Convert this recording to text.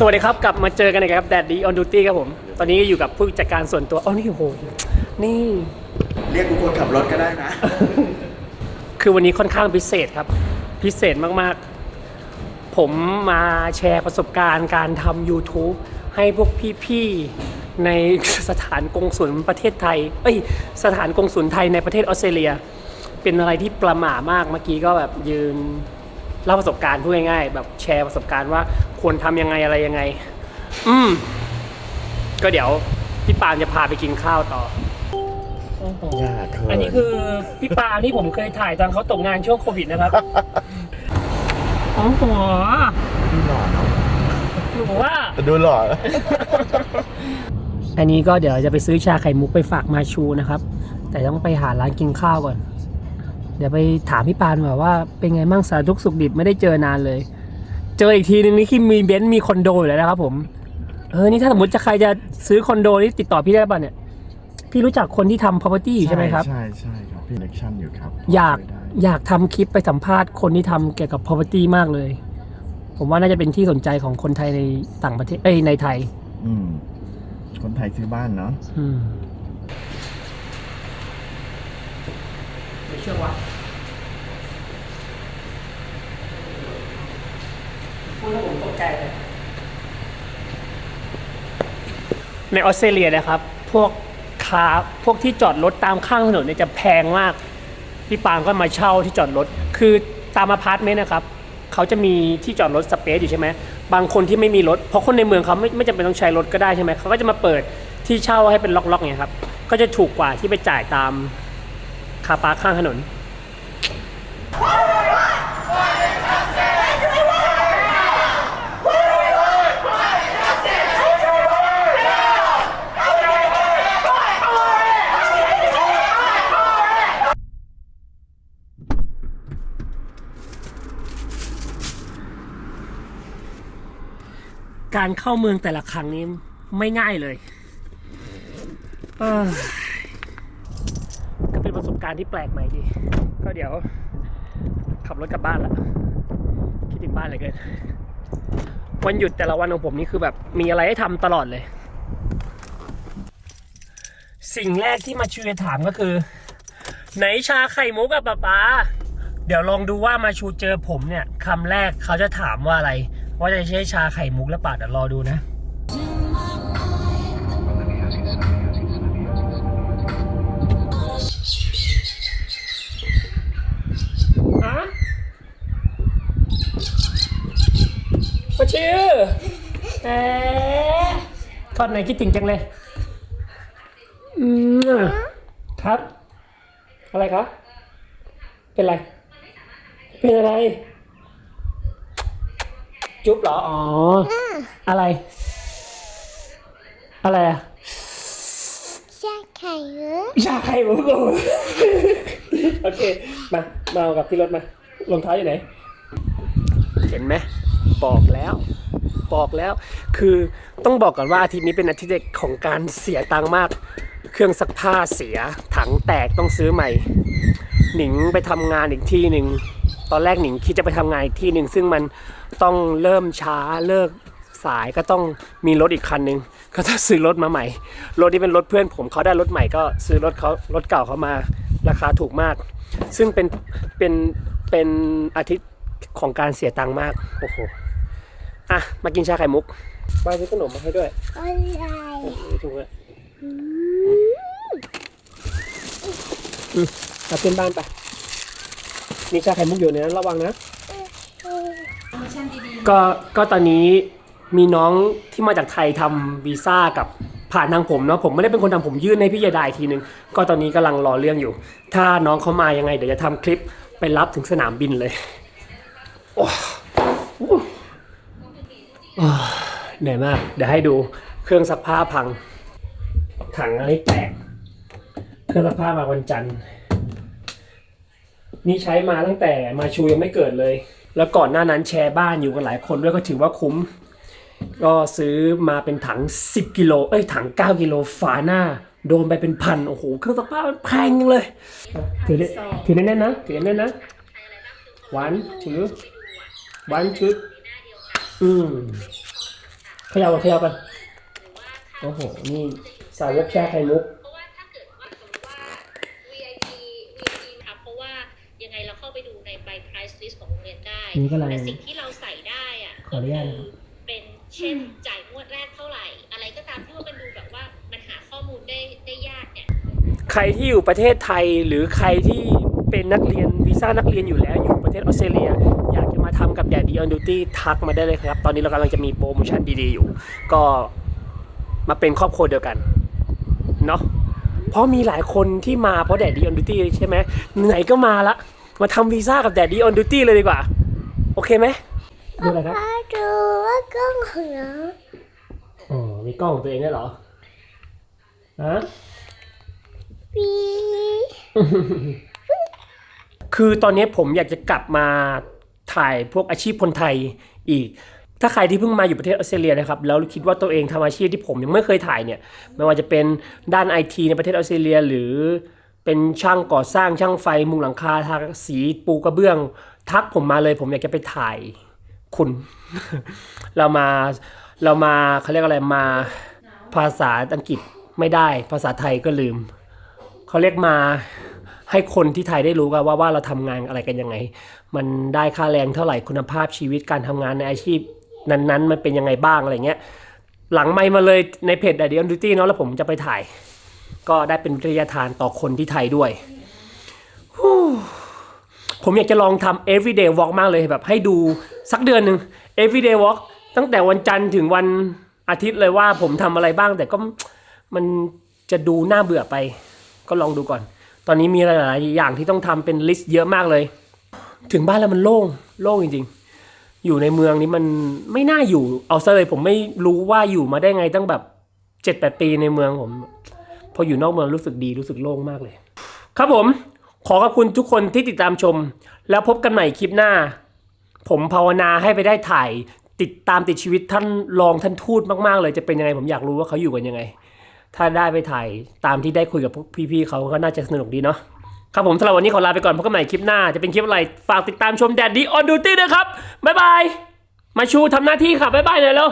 สวัสดีครับ กลับมาเจอกันอีกครับแดดดีออนดูตี้ครับผม ตอนนี้อยู่กับผู้จัดการส่วนตัวอ๋อนี่โอ้โหนี่ เรียกทุกคนขับรถก็ได้นะ คือวันนี้ค่อนข้างพิเศษครับ พิเศษมากๆ ผมมาแชร์ประสบการณ์การทำ YouTube ให้พวกพี่ๆ ในสถานกงสุลประเทศไทย เอ้ย สถานกงสุลไทยในประเทศออสเตรเลีย เป็นอะไรที่ประหม่ามากเมื่อกี้ก็แบบยืนเล่าประสบการณ์พูดง่ายๆแบบแชร์ประสบการณ์ว่า ควรทำยังไงอะไรยังไง อืม ก็เดี๋ยวพี่ปานจะพาไปกินข้าวต่ออย่าเขินอันนี้คือพี่ปานี่ผมเคยถ่ายตอนเขาตกงานช่วงโควิดนะครับ โอ้โหดูหล่อเนอะหนูว่า ดูหล่อ อันนี้ก็เดี๋ยวจะไปซื้อชาไข่มุกไปฝากมาชูนะครับ แต่ต้องไปหาร้านกินข้าวก่อน เดี๋ยวไปถามพี่ปานว่าว่าเป็นไงมั่งสารทุกข์สุขดิบไม่ได้เจอนานเลย เจออีกทีนึงนี่ที่มีเบนซ์มีคอนโดอยู่แล้วนะครับผมเออนี่ถ้าสมมติจะใครจะซื้อคอนโดนี่ติดต่อพี่ได้ป่ะเนี่ย พี่รู้จักคนที่ทำ property อยู่ใช่ไหมครับ ใช่ใช่ครับพี่เล็กชั่นอยู่ครับอยากได้อยากทำคลิปไปสัมภาษณ์คนที่ทำเกี่ยวกับ property มากเลย ผมว่าน่าจะเป็นที่สนใจของคนไทยในต่างประเทศเอ้ยในไทย อืมคนไทยซื้อบ้านเนาะ อืมไม่เชื่อวะพูดแล้วผมตกใจเลย ในออสเตรเลียนะครับ พวกคาพวกที่จอดรถตามข้างถนนเนี่ยจะแพงมาก พี่ปางก็มาเช่าที่จอดรถ คือตามอพาร์ตเมนต์นะครับ เขาจะมีที่จอดรถสเปซอยู่ใช่ไหม บางคนที่ไม่มีรถ เพราะคนในเมืองเขาไม่ไม่จำเป็นต้องใช้รถก็ได้ใช่ไหม เขาก็จะมาเปิดที่เช่าให้เป็นล็อกๆเนี่ยครับ ก็จะถูกกว่าที่ไปจ่ายตามคาปาข้างถนน การเข้าเมืองแต่ละครั้งนี้ไม่ง่ายเลยเอ้ยก็เป็นประสบการณ์ที่แปลกใหม่ดี ก็เดี๋ยว ขับรถกลับบ้านละคิดถึงบ้านเลยเกินวันหยุดแต่ละวันของผมนี่คือแบบมีอะไรให้ทำตลอดเลย สิ่งแรกที่มาชูถามก็คือ ไหนชาไข่มุกอะป๊าป๊าเดี๋ยวลองดูว่ามาชูเจอผมเนี่ยคำแรกเขาจะถามว่าอะไร ว่าจะใช้ชาไข่มุกหรือเปล่าเดี๋ยวรอดูนะฮะมาชื่อแหมทอดไหนคิดถึงจังเลย อืมครับ อะไรครับ เป็นไร เป็นอะไร จุ๊บเหรอ อ๋อ อะไร อะไรอะชาไข่เหรอชาไข่มุกโอ้โหโอเค มา มาเอากับที่รถมา รองเท้าอยู่ไหน เห็นไหมบอกแล้วบอกแล้ว คือต้องบอกก่อนว่าอาทิตย์นี้เป็นอาทิตย์ของการเสียตังค์มาก เครื่องซักผ้าเสีย ถังแตกต้องซื้อใหม่ หนิงไปทำงานอีกที่หนึ่ง ตอนแรกหนิงคิดจะไปทำงานอีกที่หนึ่งซึ่งมันต้องเริ่มช้าเลิกสายก็ต้องมีรถอีกคันหนึ่งก็ต้องซื้อรถมาใหม่ รถที่เป็นรถเพื่อนผมเขาได้รถใหม่ก็ซื้อรถเขารถเก่าเขามาราคาถูกมาก ซึ่งเป็นเป็นเป็นอาทิตย์ของการเสียตังค์มากโอ้โหอะมากินชาไข่มุกป้าซื้อขนมมาให้ด้วยอะไรโอ้โหถูกเลยอืมเอาขึ้นบ้านไป มีชาไข่มุกอยู่ในนั้นระวังนะ ก็ก็ตอนนี้มีน้องที่มาจากไทยทำวีซ่ากับผ่านทางผมเนาะผมไม่ได้เป็นคนทำผมยื่นให้พี่ยาดาอีกทีนึง ก็ตอนนี้กำลังรอเรื่องอยู่ ถ้าน้องเขามายังไง เดี๋ยวจะทำคลิปไปรับถึงสนามบินเลยโอ้โหโอ้เหนื่อยมาก เดี๋ยวให้ดูเครื่องซักผ้าพัง ถังอะไรแตกเครื่องซักผ้ามาวันจันทร์ นี่ใช้มาตั้งแต่มาชูยังไม่เกิดเลย แล้วก่อนหน้านั้นแชร์บ้านอยู่กันหลายคนด้วยก็ถือว่าคุ้ม ก็ซื้อมาเป็นถัง 10 กิโลเอ้ยถัง 9 กิโลฝาหน้า โดนไปเป็นพันโอ้โหเครื่องซักผ้ามันแพงจังเลยถือได้ถือแน่นๆนะถือแน่นๆนะ one two one two อืมเขย่ากันเขย่ากันโอ้โหนี่สาวกแช่ไข่มุก รงเรียนได้นี่ก็อะไรแต่สิ่งที่เราใส่ได้อะขออนุญาตนะครับเป็นเช่นจ่ายงวดแรกเท่าไหร่ อะไรก็ตามที่ว่ามันดูแบบว่ามันหาข้อมูลได้ได้ยากเนี่ยใครที่อยู่ประเทศไทยหรือใครที่เป็นนักเรียนวีซ่านักเรียนอยู่แล้วอยู่ประเทศออสเตรเลีย อยากจะมาทำกับแดดดี้ออนดูตี้ทักมาได้เลยครับ ตอนนี้เรากำลังจะมีโปรโมชั่นดีๆอยู่ ก็มาเป็นครอบครัวเดียวกันเนาะเพราะมีหลายคนที่มาเพราะแดดดี้ออนดูตี้ใช่ไหมไหนก็มาละ มาทำวีซ่ากับแดดดี้ออนดูตี้เลยดีกว่าโอ เคไหมดูอะไรครับ ป้าดูว่ากล้องของน้องอ๋อ มีกล้องของตัวเองได้วยเหรอ ฮะ ปีคือตอนนี้ผมอยากจะกลับมาถ่ายพวกอาชีพคนไทยอีก ถ้าใครที่เพิ่งมาอยู่ประเทศออสเตรเลียนะครับ แล้วคิดว่าตัวเองทำอาชีพที่ผมยังไม่เคยถ่ายเนี่ย ไม่ว่าจะเป็นด้านไอทีในประเทศออสเตรเลีย หรือ เป็นช่างก่อสร้างช่างไฟมุงหลังคาทาสีปูกระเบื้อง ทักผมมาเลย ผมอยากจะไปถ่ายคุณ เรามาเรามาเขาเรียกอะไรมาภาษาอังกฤษไม่ได้ ภาษาไทยก็ลืม เขาเรียกมาให้คนที่ไทยได้รู้กันว่าว่าเราทำงานอะไรกันยังไง มันได้ค่าแรงเท่าไหร่คุณภาพชีวิตการทำงานในอาชีพนั้นๆ มันเป็นยังไงบ้างอะไรเงี้ย หลังไม่มาเลยในเพจ d ด d d y on Duty เนาะแล้วผมจะไปถ่าย ก็ได้เป็นวิทยาทานต่อคนที่ไทยด้วย ผมอยากจะลองทำ everyday walk มากเลยแบบให้ดูสักเดือนหนึ่ง everyday walk ตั้งแต่วันจันทร์ถึงวันอาทิตย์เลยว่าผมทำอะไรบ้าง แต่ก็มันจะดูน่าเบื่อไป ก็ลองดูก่อน ตอนนี้มีหลายๆอย่างที่ต้องทำเป็นลิสต์เยอะมากเลย ถึงบ้านแล้วมันโล่งโล่งจริง ๆ อยู่ในเมืองนี้มันไม่น่าอยู่เอาซะเลยผมไม่รู้ว่าอยู่มาได้ไงตั้งแบบเจ็ดแปดปีในเมืองผม พออยู่นอกเมืองรู้สึกดีรู้สึกโล่งมากเลย ครับผมขอขอบคุณทุกคนที่ติดตามชม แล้วพบกันใหม่คลิปหน้า ผมภาวนาให้ไปได้ถ่ายติดตามติดชีวิตท่านรองท่านทูตมากๆ เลยจะเป็นยังไงผมอยากรู้ว่าเขาอยู่กันยังไง ถ้าได้ไปถ่ายตามที่ได้คุยกับพวกพี่ๆเขาก็น่าจะสนุกดีเนาะครับผมสำหรับวันนี้ขอลาไปก่อนพบกันใหม่คลิปหน้า จะเป็นคลิปอะไรฝากติดตามชมแดดดีออนดูตี้ด้วยครับบ๊ายบายมาชูทำหน้าที่ค่ะบ๊ายบายหน่อยแล้ว